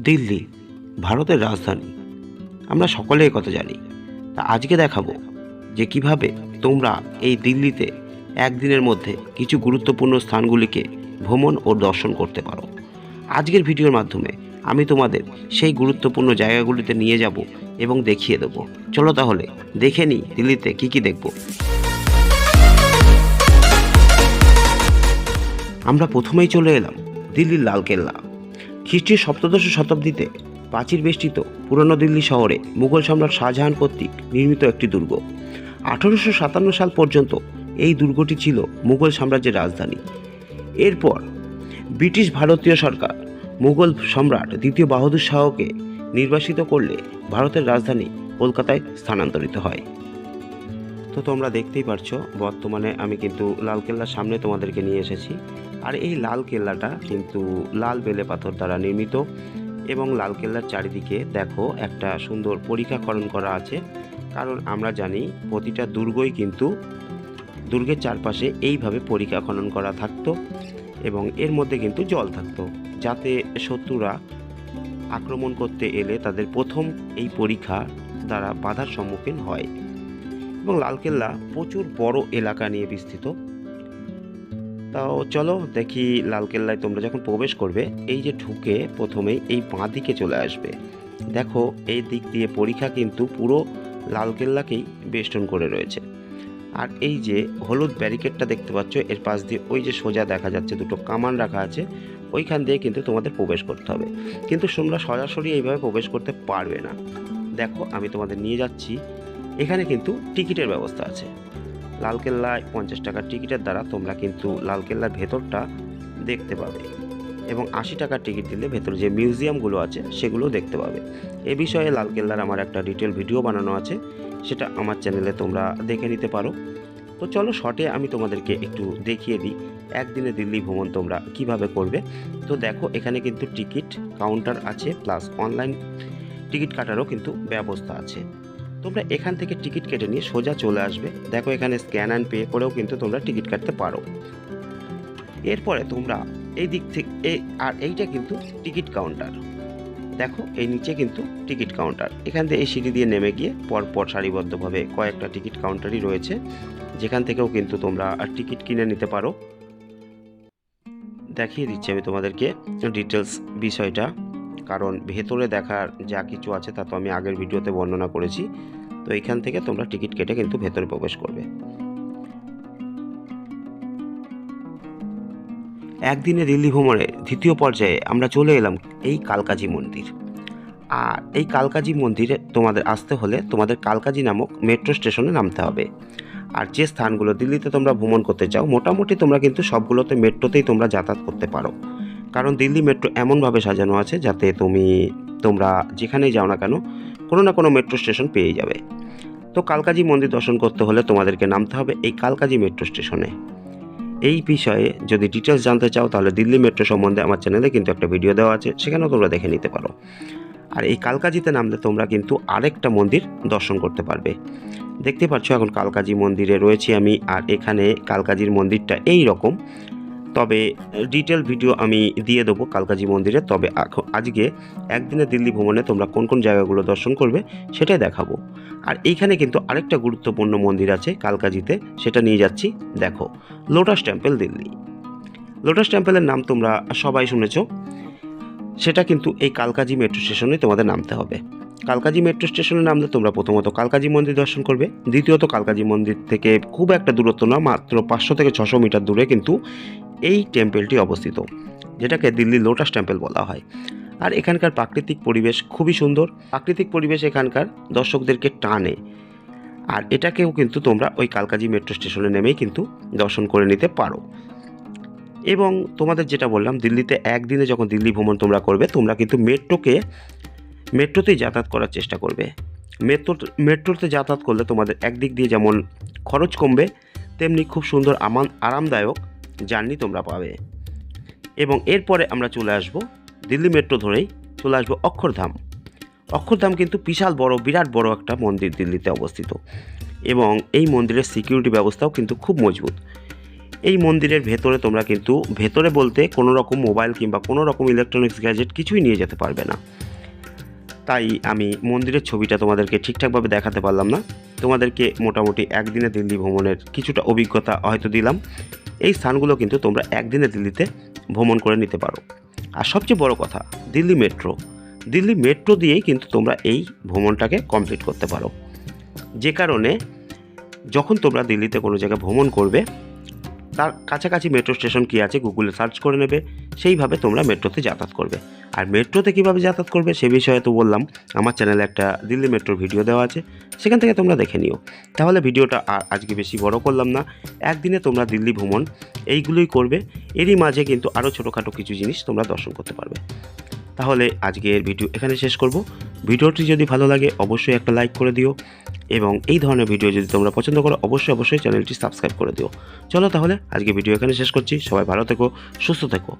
দিল্লি, ভারতের রাজধানী। আমরা সকলে কথা জানি। তা আজকে দেখাবো যে কীভাবে তোমরা এই দিল্লিতে একদিনের মধ্যে কিছু গুরুত্বপূর্ণ স্থানগুলিকে ভ্রমণ ও দর্শন করতে পারো। আজকের ভিডিওর মাধ্যমে আমি তোমাদের সেই গুরুত্বপূর্ণ জায়গাগুলিতে নিয়ে যাব এবং দেখিয়ে দেবো। চলো তাহলে দেখে নিই দিল্লিতে কি কি দেখব। আমরা প্রথমেই চলে এলাম দিল্লির লালকেল্লা। খ্রিস্টীয় সপ্তদশ শতাব্দীতে প্রাচীর বেষ্টিত পুরনো দিল্লি শহরে মুঘল সম্রাট শাহজাহান কর্তৃক নির্মিত একটি দুর্গ। আঠারোশো সাতান্ন সাল পর্যন্ত এই দুর্গটি ছিল মুঘল সাম্রাজ্যের রাজধানী। এরপর ব্রিটিশ ভারতীয় সরকার মুঘল সম্রাট দ্বিতীয় বাহাদুর শাহকে নির্বাসিত করলে ভারতের রাজধানী কলকাতায় স্থানান্তরিত হয়। তো তোমরা দেখতেই পারছ, বর্তমানে আমি কিন্তু লালকেল্লার সামনে তোমাদেরকে নিয়ে এসেছি। আর এই লাল কেল্লাটা কিন্তু লাল বেলে পাথর দ্বারা নির্মিত এবং লাল কেল্লার চারিদিকে দেখো একটা সুন্দর পরীক্ষাকরণ করা আছে। কারণ আমরা জানি প্রতিটা দুর্গই কিন্তু দুর্গের চারপাশে এইভাবে পরীক্ষা খনন করা থাকতো এবং এর মধ্যে কিন্তু জল থাকতো। যাতে শত্রুরা আক্রমণ করতে এলে তাদের প্রথম এই পরীক্ষা দ্বারা বাধার সম্মুখীন হয়। এবং লালকেল্লা প্রচুর বড় এলাকা নিয়ে বিস্তৃত। তাও চলো দেখি লালকেল্লায় তোমরা যখন প্রবেশ করবে, এই যে ঢুকে প্রথমেই এই বাঁ দিকে চলে আসবে। দেখো, এই দিক দিয়ে পরীক্ষা কিন্তু পুরো লালকেল্লাকেই বেষ্টন করে রয়েছে। আর এই যে হলুদ ব্যারিকেডটা দেখতে পাচ্ছ, এর পাশ দিয়ে ওই যে সোজা দেখা যাচ্ছে, দুটো কামান রাখা আছে, ওইখান দিয়ে কিন্তু তোমাদের প্রবেশ করতে হবে। কিন্তু তোমরা সরাসরি এইভাবে প্রবেশ করতে পারবে না। দেখো, আমি তোমাদের নিয়ে যাচ্ছি। এখানে কিন্তু টিকিটের ব্যবস্থা আছে। লালকেল্লায় পঞ্চাশ টাকার টিকিটের দ্বারা তোমরা কিন্তু লালকেল্লার ভেতরটা দেখতে পাবে এবং আশি টাকার টিকিট দিলে ভেতরে যে মিউজিয়ামগুলো আছে সেগুলো দেখতে পাবে। এ বিষয়ে লালকেল্লার আমার একটা ডিটেল ভিডিও বানানো আছে, সেটা আমার চ্যানেলে তোমরা দেখে নিতে পারো। তো চলো শর্টে আমি তোমাদেরকে একটু দেখিয়ে দিই, একদিনে দিল্লি ভ্রমণ তোমরা কীভাবে করবে। তো দেখো, এখানে কিন্তু টিকিট কাউন্টার আছে, প্লাস অনলাইন টিকিট কাটারও কিন্তু ব্যবস্থা আছে। তোমরা এখান থেকে টিকিট কেটে নিয়ে সোজা চলে আসবে। দেখো এখানে স্ক্যান অ্যান্ড পে করেও কিন্তু তোমরা টিকিট কাটতে পারো। এরপরে তোমরা এই দিক থেকে এই আর এইটা কিন্তু টিকিট কাউন্টার দেখো, এই নিচে কিন্তু টিকিট কাউন্টার এখান থেকে এই সিঁড়ি দিয়ে নেমে গিয়ে পরপর সারিবদ্ধভাবে কয়েকটা টিকিট কাউন্টারই রয়েছে। যেখান থেকেও কিন্তু তোমরা আর টিকিট কিনে নিতে পারো। দেখিয়ে দিচ্ছি আমি তোমাদেরকে ডিটেলস বিষয়টা। কারণ ভেতরে দেখার যা কিছু আছে তা তো আমি আগের ভিডিওতে বর্ণনা করেছি। তো এখান থেকে তোমরা টিকিট কেটে কিন্তু ভেতরে প্রবেশ করবে। একদিনে দিল্লি ভ্রমণের দ্বিতীয় পর্যায়ে আমরা চলে এলাম এই কালকাজি মন্দির। আর এই কালকাজি মন্দিরে তোমাদের আসতে হলে তোমাদের কালকাজি নামক মেট্রো স্টেশনে নামতে হবে। আর যে স্থানগুলো দিল্লিতে তোমরা ভ্রমণ করতে চাও, মোটামুটি তোমরা কিন্তু সবগুলোতে মেট্রোতেই তোমরা যাতায়াত করতে পারো। কারণ দিল্লি মেট্রো এমনভাবে সাজানো আছে যাতে তুমি, তোমরা যেখানেই যাও না কেন, কোনো না কোনো মেট্রো স্টেশন পেয়ে যাবে। তো কালকাজি মন্দির দর্শন করতে হলে তোমাদেরকে নামতে হবে এই কালকাজি মেট্রো স্টেশনে। এই বিষয়ে যদি ডিটেলস জানতে চাও তাহলে দিল্লি মেট্রো সম্বন্ধে আমার চ্যানেলে কিন্তু একটা ভিডিও দেওয়া আছে, সেখানেও তোমরা দেখে নিতে পারো। আর এই কালকাজিতে নামলে তোমরা কিন্তু আরেকটা মন্দির দর্শন করতে পারবে। দেখতে পাচ্ছ এখন কালকাজি মন্দিরে রয়েছি আমি, আর এখানে কালকাজির মন্দিরটা এই রকম তবে ডিটেল ভিডিও আমি দিয়ে দেবো কালকাজি মন্দিরে। তবে আজকে একদিনে দিল্লি ভ্রমণে তোমরা কোন কোন জায়গাগুলো দর্শন করবে সেটাই দেখাবো। আর এইখানে কিন্তু আরেকটা গুরুত্বপূর্ণ মন্দির আছে কালকাজিতে, সেটা নিয়ে যাচ্ছি। দেখো লোটাস টেম্পল দিল্লি। লোটাস টেম্পলের নাম তোমরা সবাই শুনেছ। সেটা কিন্তু এই কালকাজি মেট্রো স্টেশনে তোমাদের নামতে হবে। কালকাজি মেট্রো স্টেশনে নামলে তোমরা প্রথমত কালকাজি মন্দির দর্শন করবে। দ্বিতীয়ত কালকাজি মন্দির থেকে খুব একটা দূরত্ব না, মাত্র পাঁচশো থেকে ছশো মিটার দূরে কিন্তু এই টেম্পলটি অবস্থিত, যেটাকে দিল্লি লোটাস টেম্পল বলা হয়। আর এখানকার প্রাকৃতিক পরিবেশ খুবই সুন্দর। প্রাকৃতিক পরিবেশ এখানকার দর্শকদেরকে টানে। আর এটাকেও কিন্তু তোমরা ওই কালকাজি মেট্রো স্টেশনে নেমেই কিন্তু দর্শন করে নিতে পারো। এবং তোমাদের যেটা বললাম, দিল্লিতে একদিনে যখন দিল্লি ভ্রমণ তোমরা করবে, তোমরা কিন্তু মেট্রোকে, মেট্রোতেই যাতায়াত করার চেষ্টা করবে। মেট্রো, মেট্রোতে যাতায়াত করলে তোমাদের একদিক দিয়ে যেমন খরচ কমবে, তেমনি খুব সুন্দর আমান, আরামদায়ক জার্নি তোমরা পাবে। এবং এরপরে আমরা চলে আসব দিল্লি মেট্রো ধরেই চলে আসব অক্ষরধাম। অক্ষরধাম কিন্তু বিশাল বড়, বিরাট বড় একটা মন্দির দিল্লিতে অবস্থিত। এবং এই মন্দিরের সিকিউরিটি ব্যবস্থাও কিন্তু খুব মজবুত। এই মন্দিরের ভেতরে তোমরা কিন্তু, ভেতরে বলতে কোনো রকম মোবাইল কিংবা কোনো রকম ইলেকট্রনিক্স গ্যাজেট কিছুই নিয়ে যেতে পারবে না। তাই আমি মন্দিরের ছবিটা তোমাদেরকে ঠিকঠাকভাবে দেখাতে পারলাম না। তোমাদেরকে মোটামুটি একদিনে দিল্লি ভ্রমণের কিছুটা অভিজ্ঞতা হয়তো দিলাম। এই স্থানগুলো কিন্তু তোমরা একদিনে দিল্লিতে ভ্রমণ করে নিতে পারো। আর সবচেয়ে বড় কথা, দিল্লি মেট্রো। দিল্লি মেট্রো দিয়েই কিন্তু তোমরা এই ভ্রমণটাকে কমপ্লিট করতে পারো। যে কারণে যখন তোমরা দিল্লিতে কোনো জায়গায় ভ্রমণ করবে, তার কাছাকাছি মেট্রো স্টেশন কী আছে, গুগলে সার্চ করে নেবে, সেইভাবে তোমরা মেট্রোতে যাতায়াত করবে। আর মেট্রোতে কীভাবে যাতায়াত করবে সে বিষয়ে তো বললাম। আমার চ্যানেলে একটা দিল্লি মেট্রোর ভিডিও দেওয়া আছে, সেখান থেকে তোমরা দেখে নিও। তাহলে ভিডিওটা আজকে বেশি বড় করলাম না। একদিনে তোমরা দিল্লি ভ্রমণ এইগুলোই করবে। এরই মাঝে কিন্তু আরও ছোটোখাটো কিছু জিনিস তোমরা দর্শন করতে পারবে। তাহলে আজকের ভিডিও এখানে শেষ করব। ভিডিওটি যদি ভালো লাগে অবশ্যই একটা লাইক করে দিও এবং এই ধরনের ভিডিও যদি তোমরা পছন্দ করো অবশ্যই অবশ্যই চ্যানেলটি সাবস্ক্রাইব করে দিও। চলো তাহলে আজকে ভিডিও এখানে শেষ করছি। সবাই ভালো থেকো, সুস্থ থেকো।